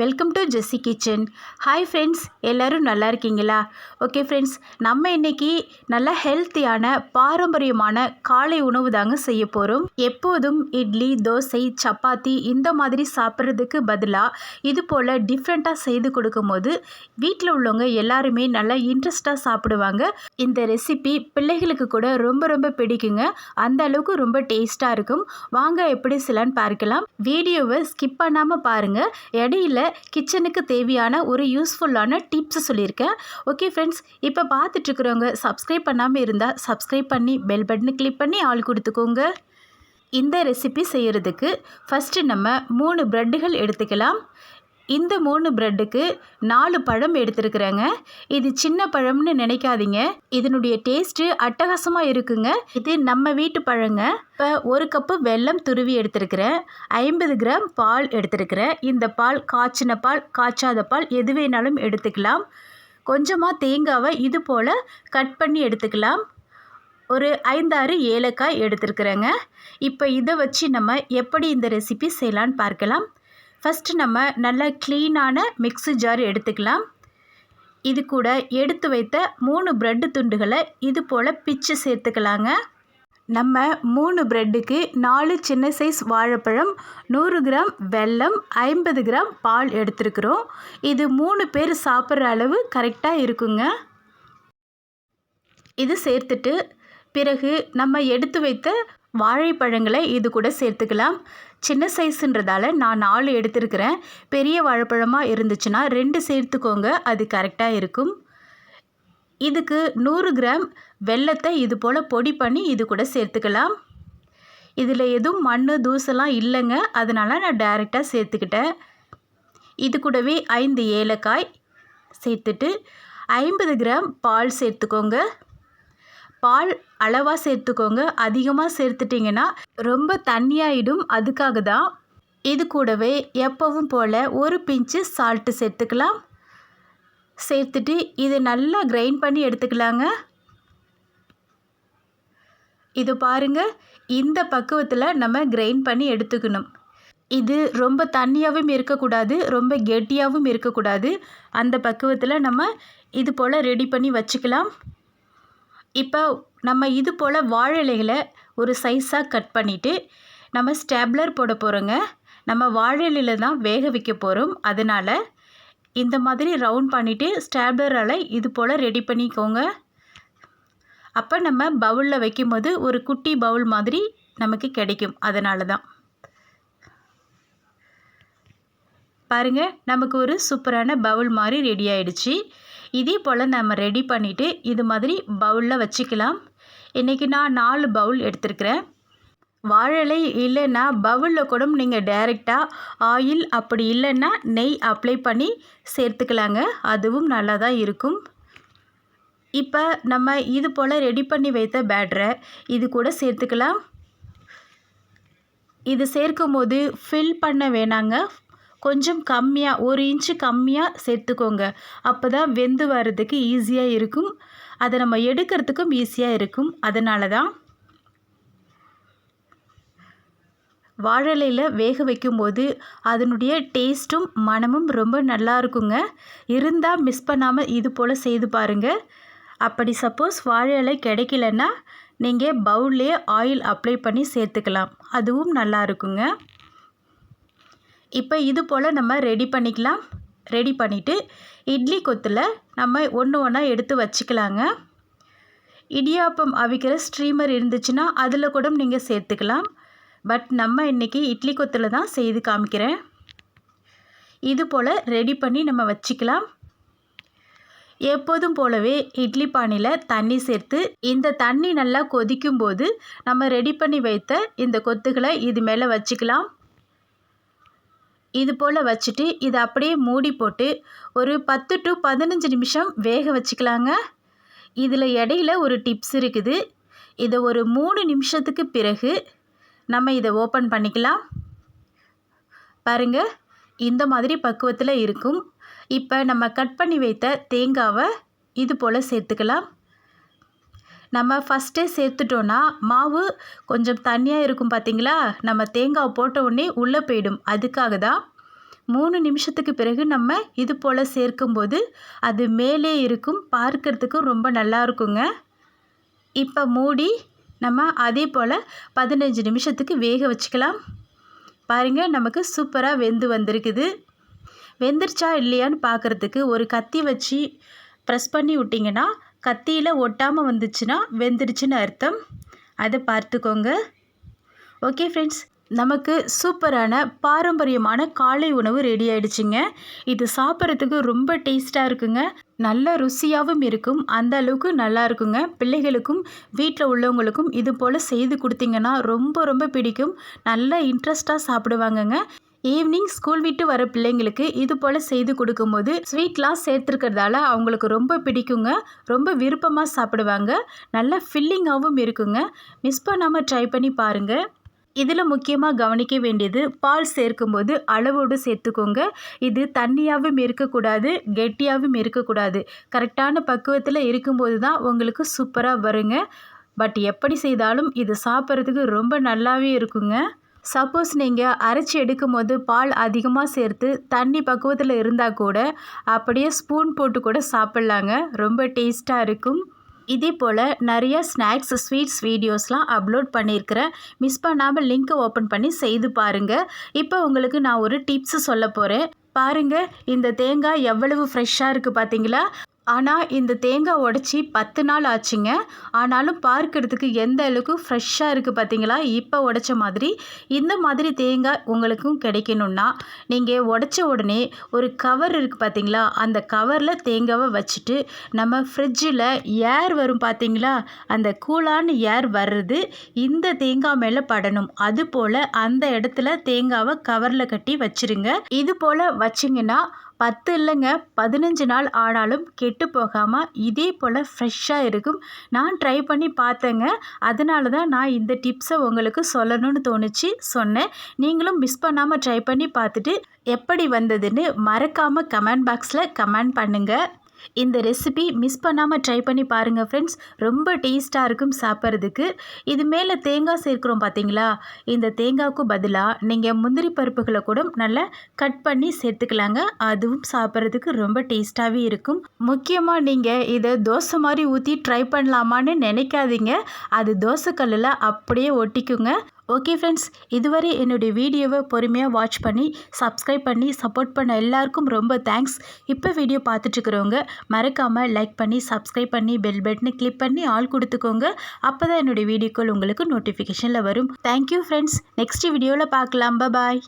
Welcome to Jessie kitchen hi friends எல்லோரும் நல்லா இருக்கீங்களா? ஓகே ஃப்ரெண்ட்ஸ் நம்ம இன்னைக்கு நல்ல ஹெல்த்தியான பாரம்பரியமான காலை உணவு தாங்க செய்ய போகிறோம் எப்போதும் இட்லி தோசை சப்பாத்தி இந்த மாதிரி சாப்பிட்றதுக்கு பதிலாக இது போல் டிஃப்ரெண்ட்டாக செய்து கொடுக்கும்போது வீட்டில் உள்ளவங்க எல்லாருமே நல்லா இன்ட்ரெஸ்ட்டாக சாப்பிடுவாங்க. இந்த ரெசிபி பிள்ளைகளுக்கு கூட ரொம்ப ரொம்ப பிடிக்குங்க. அந்த அளவுக்கு ரொம்ப டேஸ்ட்டாக இருக்கும். வாங்க எப்படி சிலன்னு பார்க்கலாம். வீடியோவை ஸ்கிப் பண்ணாமல் பாருங்கள் இடையில கிச்சனுக்கு தேவையான ஒரு யூஸ்ஃபுல்லான டிப்ஸ் சொல்லியிருக்கேன். ஓகே ஃப்ரெண்ட்ஸ் இப்போ பார்த்துட்ருக்குறவங்க சப்ஸ்கிரைப் பண்ணாமல் இருந்தால் சப்ஸ்கிரைப் பண்ணி பெல் பட்டனை கிளிக் பண்ணி ஆள் கொடுத்துக்கோங்க. இந்த ரெசிபி செய்கிறதுக்கு ஃபஸ்ட்டு நம்ம மூணு ப்ரெட்டுகள் எடுத்துக்கலாம். இந்த மூணு ப்ரெட்டுக்கு நாலு பழம் எடுத்துருக்குறேங்க. இது சின்ன பழம்னு நினைக்காதீங்க. இதனுடைய டேஸ்ட்டு அட்டகாசமாக இருக்குங்க. இது நம்ம வீட்டு பழங்க. இப்போ ஒரு கப்பு வெல்லம் துருவி எடுத்துருக்கிறேன். ஐம்பது கிராம் பால் எடுத்துருக்கிறேன். இந்த பால் காய்ச்சின பால் காய்ச்சாத பால் எது வேணாலும் எடுத்துக்கலாம். கொஞ்சமாக தேங்காவை இது போல் கட் பண்ணி எடுத்துக்கலாம். ஒரு ஐந்தாறு ஏலக்காய் எடுத்துருக்குறேங்க. இப்போ இதை வச்சு நம்ம எப்படி இந்த ரெசிபி செய்யலான்னு பார்க்கலாம். ஃபஸ்ட்டு நம்ம நல்லா க்ளீனான மிக்ஸி ஜார் எடுத்துக்கலாம். இது கூட எடுத்து வைத்த மூணு ப்ரெட்டு துண்டுகளை இது போல் பிச்சு சேர்த்துக்கலாங்க. நம்ம மூணு ப்ரெட்டுக்கு நாலு சின்ன சைஸ் வாழைப்பழம் நூறு கிராம் வெல்லம் ஐம்பது கிராம் பால் எடுத்துருக்குறோம். இது மூணு பேர் சாப்பிட்ற அளவு கரெக்டாக இருக்குங்க. இது சேர்த்துட்டு பிறகு நம்ம எடுத்து வைத்த வாழைப்பழங்களை இது கூட சேர்த்துக்கலாம். சின்ன சைஸுன்றதால நான் நாலு எடுத்திருக்கிறேன். பெரிய வாழைப்பழமாக இருந்துச்சுன்னா ரெண்டு சேர்த்துக்கோங்க அது கரெக்டாக இருக்கும். இதுக்கு நூறு கிராம் வெல்லத்தை இது போல் பொடி பண்ணி இது கூட சேர்த்துக்கலாம். இதில் எதுவும் மண் தூசெல்லாம் இல்லைங்க. அதனால் நான் டைரெக்டாக சேர்த்துக்கிட்டேன். இது கூடவே ஐந்து ஏலக்காய் சேர்த்துட்டு ஐம்பது கிராம் பால் சேர்த்துக்கோங்க. பால் அளவாக சேர்த்துக்கோங்க. அதிகமாக சேர்த்துட்டிங்கன்னா ரொம்ப தண்ணியாயிடும். அதுக்காக தான் இது கூடவே எப்பவும் போல் ஒரு பிஞ்சு சால்ட்டு சேர்த்துக்கலாம். சேர்த்துட்டு இதை நல்லா கிரைண்ட் பண்ணி எடுத்துக்கலாங்க. இது பாருங்கள் இந்த பக்குவத்தில் நம்ம கிரைண்ட் பண்ணி எடுத்துக்கணும். இது ரொம்ப தண்ணியாகவும் இருக்கக்கூடாது ரொம்ப கெட்டியாகவும் இருக்கக்கூடாது. அந்த பக்குவத்தில் நம்ம இது போல் ரெடி பண்ணி வச்சுக்கலாம். இப்போ நம்ம இது போல் வாழை இலைகளை ஒரு சைஸாக கட் பண்ணிவிட்டு நம்ம ஸ்டேப்லர் போட போகிறோங்க நம்ம வாழை இலையில் தான் வேக வைக்க போகிறோம் அதனால் இந்த மாதிரி ரவுண்ட் பண்ணிவிட்டு ஸ்டேப்லரால் இது போல் ரெடி பண்ணிக்கோங்க. அப்போ நம்ம பவுலில் வைக்கும்போது ஒரு குட்டி பவுல் மாதிரி நமக்கு கிடைக்கும். அதனால தான். பாருங்கள் நமக்கு ஒரு சூப்பரான பவுல் மாதிரி ரெடி ஆயிடுச்சு. இதே போல் நம்ம ரெடி பண்ணிவிட்டு இது மாதிரி பவுலில் வச்சுக்கலாம். இன்றைக்கி நான் நாலு பவுல் எடுத்துருக்கிறேன். வாழலை இல்லைன்னா பவுலில் கூட நீங்கள் டைரெக்டாக ஆயில் அப்படி இல்லைன்னா நெய் அப்ளை பண்ணி சேர்த்துக்கலாங்க. அதுவும் நல்லா தான் இருக்கும். இப்போ நம்ம இது போல் ரெடி பண்ணி வைத்த பேட்டரை இது கூட சேர்த்துக்கலாம். இது சேர்க்கும் போது ஃபில் பண்ண வேணாங்க. கொஞ்சம் கம்மியாக ஒரு இன்ச்சு கம்மியாக சேர்த்துக்கோங்க. அப்போ தான் வெந்து வர்றதுக்கு ஈஸியாக இருக்கும். அதை நம்ம எடுக்கிறதுக்கும் ஈஸியாக இருக்கும். அதனால தான் வாழலையில் வேக வைக்கும்போது அதனுடைய டேஸ்ட்டும் மனமும் ரொம்ப நல்லா இருக்குங்க. இருந்தால் மிஸ் பண்ணாமல் இது போல் செய்து பாருங்கள் அப்படி சப்போஸ் வாழை இலை கிடைக்கலன்னா நீங்கள் பவுல்லே ஆயில் அப்ளை பண்ணி சேர்த்துக்கலாம். அதுவும் நல்லா இருக்குங்க. இப்போ இது போல் நம்ம ரெடி பண்ணிக்கலாம். ரெடி பண்ணிவிட்டு இட்லி கொத்தில் நம்ம ஒன்று ஒன்றா எடுத்து வச்சுக்கலாங்க. இடியாப்பம் அவிக்கிற ஸ்ட்ரீமர் இருந்துச்சுன்னா அதில் கூட நீங்கள் சேர்த்துக்கலாம். பட் நம்ம இன்றைக்கி இட்லி கொத்தில் தான் செய்து காமிக்கிறேன். இது போல் ரெடி பண்ணி நம்ம வச்சுக்கலாம். எப்போதும் போலவே இட்லி பானையில் தண்ணி சேர்த்து இந்த தண்ணி நல்லா கொதிக்கும் போது நம்ம ரெடி பண்ணி வைத்த இந்த கொத்துகளை இது மேலே வச்சுக்கலாம். இது போல் வச்சுட்டு இதை அப்படியே மூடி போட்டு ஒரு பத்து டு பதினஞ்சு நிமிஷம் வேக வச்சுக்கலாங்க. இதில் இடையில ஒரு டிப்ஸ் இருக்குது. இதை ஒரு மூணு நிமிஷத்துக்கு பிறகு நம்ம இதை ஓப்பன் பண்ணிக்கலாம். பாருங்கள் இந்த மாதிரி பக்குவத்தில் இருக்கும். இப்போ நம்ம கட் பண்ணி வைத்த தேங்காவை இது போல் சேர்த்துக்கலாம். நம்ம ஃபஸ்ட்டே சேர்த்துட்டோன்னா மாவு கொஞ்சம் தண்ணியாக இருக்கும் பார்த்தீங்களா நம்ம தேங்காய் போட்ட உடனே உள்ளே போயிடும். அதுக்காக தான் மூணு நிமிஷத்துக்கு பிறகு நம்ம இது போல் சேர்க்கும்போது அது மேலே இருக்கும். பார்க்கறதுக்கும் ரொம்ப நல்லா இருக்குங்க. இப்போ மூடி நம்ம அதே போல் பதினஞ்சு நிமிஷத்துக்கு வேக வச்சுக்கலாம். பாருங்கள் நமக்கு சூப்பராக வெந்து வந்திருக்குது. வெந்துருச்சா இல்லையான்னு பார்க்குறதுக்கு ஒரு கத்தி வச்சு ப்ரெஸ் பண்ணி விட்டிங்கன்னா கத்தியில் ஒட்டாமல் வந்துச்சுன்னா வெந்துருச்சுன்னு அர்த்தம். அதை பார்த்துக்கோங்க. ஓகே ஃப்ரெண்ட்ஸ் நமக்கு சூப்பரான பாரம்பரியமான காலை உணவு ரெடி ஆயிடுச்சுங்க. இது சாப்பிட்றதுக்கு ரொம்ப டேஸ்ட்டாக இருக்குங்க. நல்ல ருசியாகவும் இருக்கும். அந்த அளவுக்கு நல்லா இருக்குங்க. பிள்ளைகளுக்கும் வீட்டில் உள்ளவங்களுக்கும் இது போல் செய்து கொடுத்தீங்கன்னா ரொம்ப ரொம்ப பிடிக்கும். நல்ல இன்ட்ரெஸ்ட்டாக சாப்பிடுவாங்கங்க. ஈவினிங் ஸ்கூல் விட்டு வர பிள்ளைங்களுக்கு இது போல் செய்து கொடுக்கும்போது ஸ்வீட்லாம் சேர்த்துருக்கிறதால அவங்களுக்கு ரொம்ப பிடிக்குங்க. ரொம்ப விருப்பமாக சாப்பிடுவாங்க. நல்லா ஃபில்லிங்காகவும் இருக்குங்க. மிஸ் பண்ணாமல் ட்ரை பண்ணி பாருங்கள் இதில் முக்கியமாக கவனிக்க வேண்டியது பால் சேர்க்கும்போது அளவோடு சேர்த்துக்கோங்க. இது தண்ணியாகவும் இருக்கக்கூடாது கெட்டியாகவும் இருக்கக்கூடாது. கரெக்டான பக்குவத்தில் இருக்கும்போது தான் உங்களுக்கு சூப்பராக வருங்க. பட் எப்படி செய்தாலும் இது சாப்பிட்றதுக்கு ரொம்ப நல்லாவே இருக்குங்க. சப்போஸ் நீங்கள் அரைச்சி எடுக்கும் போது பால் அதிகமாக சேர்த்து தண்ணி பக்குவத்தில் இருந்தால் கூட அப்படியே ஸ்பூன் போட்டு கூட சாப்பிட்லாங்க. ரொம்ப டேஸ்ட்டாக இருக்கும். இதே போல் நிறைய ஸ்நாக்ஸ் ஸ்வீட்ஸ் வீடியோஸ்லாம் அப்லோட் பண்ணியிருக்கிறேன். மிஸ் பண்ணாமல் லிங்க்கை ஓப்பன் பண்ணி செய்து பாருங்கள் இப்போ உங்களுக்கு நான் ஒரு டிப்ஸ் சொல்ல போகிறேன் பாருங்கள் இந்த தேங்காய் எவ்வளவு ஃப்ரெஷ்ஷாக இருக்குது பார்த்தீங்களா ஆனால் இந்த தேங்காய் உடச்சி பத்து நாள் ஆச்சுங்க. ஆனாலும் பார்க்கறதுக்கு எந்த அளவுக்கு ஃப்ரெஷ்ஷாக இருக்குது பார்த்தீங்களா இப்போ உடச்ச மாதிரி. இந்த மாதிரி தேங்காய் உங்களுக்கும் கிடைக்கணுன்னா நீங்கள் உடச்ச உடனே ஒரு கவர் இருக்குது பார்த்தீங்களா அந்த கவரில் தேங்காவை வச்சுட்டு நம்ம ஃப்ரிட்ஜில் ஏர் வரும் பார்த்தீங்களா அந்த கூலான ஏர் வர்றது இந்த தேங்காய் மேலே படணும். அது போல் அந்த இடத்துல தேங்காவை கவரில் கட்டி வச்சுருங்க. இது போல் வச்சிங்கன்னா பத்து இல்லைங்க பதினஞ்சு நாள் ஆனாலும் கெட்டு போகாமல் இதே போல் ஃப்ரெஷ்ஷாக இருக்கும். நான் ட்ரை பண்ணி பார்த்தேங்க. அதனால தான் நான் இந்த டிப்ஸை உங்களுக்கு சொல்லணும்னு தோணுச்சு சொன்னேன். நீங்களும் மிஸ் பண்ணாமல் ட்ரை பண்ணி பார்த்துட்டு எப்படி வந்ததுன்னு மறக்காமல் கமெண்ட் பாக்ஸில் கமெண்ட் பண்ணுங்கள் இந்த ரெசிபி மிஸ் பண்ணாமல் ட்ரை பண்ணி பாருங்கள் ஃப்ரெண்ட்ஸ் ரொம்ப டேஸ்ட்டாக இருக்கும் சாப்பிட்றதுக்கு. இது மேலே தேங்காய் சேர்க்குறோம் பார்த்தீங்களா இந்த தேங்காய்க்கு பதிலாக நீங்கள் முந்திரி பருப்புகளை கூட நல்லா கட் பண்ணி சேர்த்துக்கலாங்க. அதுவும் சாப்பிட்றதுக்கு ரொம்ப டேஸ்ட்டாகவே இருக்கும். முக்கியமாக நீங்கள் இதை தோசை மாதிரி ஊற்றி ட்ரை பண்ணலாமான்னு நினைக்காதீங்க. அது தோசைக்கல்லில் அப்படியே ஒட்டிக்குங்க. ஓகே ஃப்ரெண்ட்ஸ் இதுவரை என்னுடைய வீடியோவை பொறுமையாக வாட்ச் பண்ணி சப்ஸ்கிரைப் பண்ணி சப்போர்ட் பண்ண எல்லாருக்கும் ரொம்ப தேங்க்ஸ் இப்போ வீடியோ பார்த்துட்ருக்குறவங்க மறக்காமல் லைக் பண்ணி சப்ஸ்கிரைப் பண்ணி பெல் பட்டனை கிளிக் பண்ணி ஆள் கொடுத்துக்கோங்க. அப்போ தான் என்னுடைய வீடியோக்கள் உங்களுக்கு நோட்டிஃபிகேஷனில் வரும். தேங்க்யூ ஃப்ரெண்ட்ஸ் நெக்ஸ்ட் வீடியோவில் பார்க்கலாம். பாய்